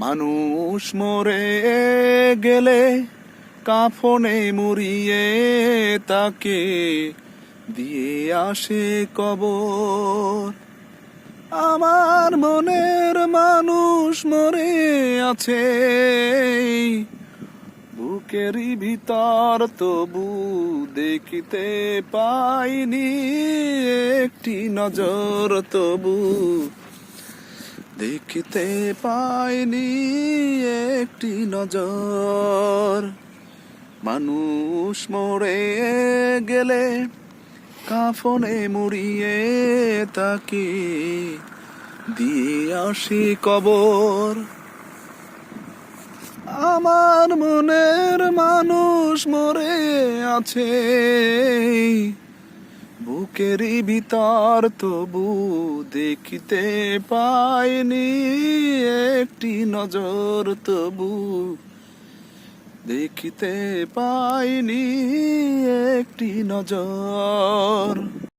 মানুষ মরে গেলে কাফনে মুড়িয়ে তাকে দিয়ে আসে কবর। আমার মনের মানুষ মরে আছে বুকেরই ভিতর তবু দেখিতে পাইনি একটি নজর, তবু দেখিতে পাইনি একটি নজর। মানুষ মরে গেলে কাফনে মুড়িয়ে তাকে, দিয়ে আসি কবর। আমার মনের মানুষ মরে আছে। বুকেরই ভিতর তবু দেখিতে পাইনি একটি নজর তবু দেখিতে পাইনি একটি নজর।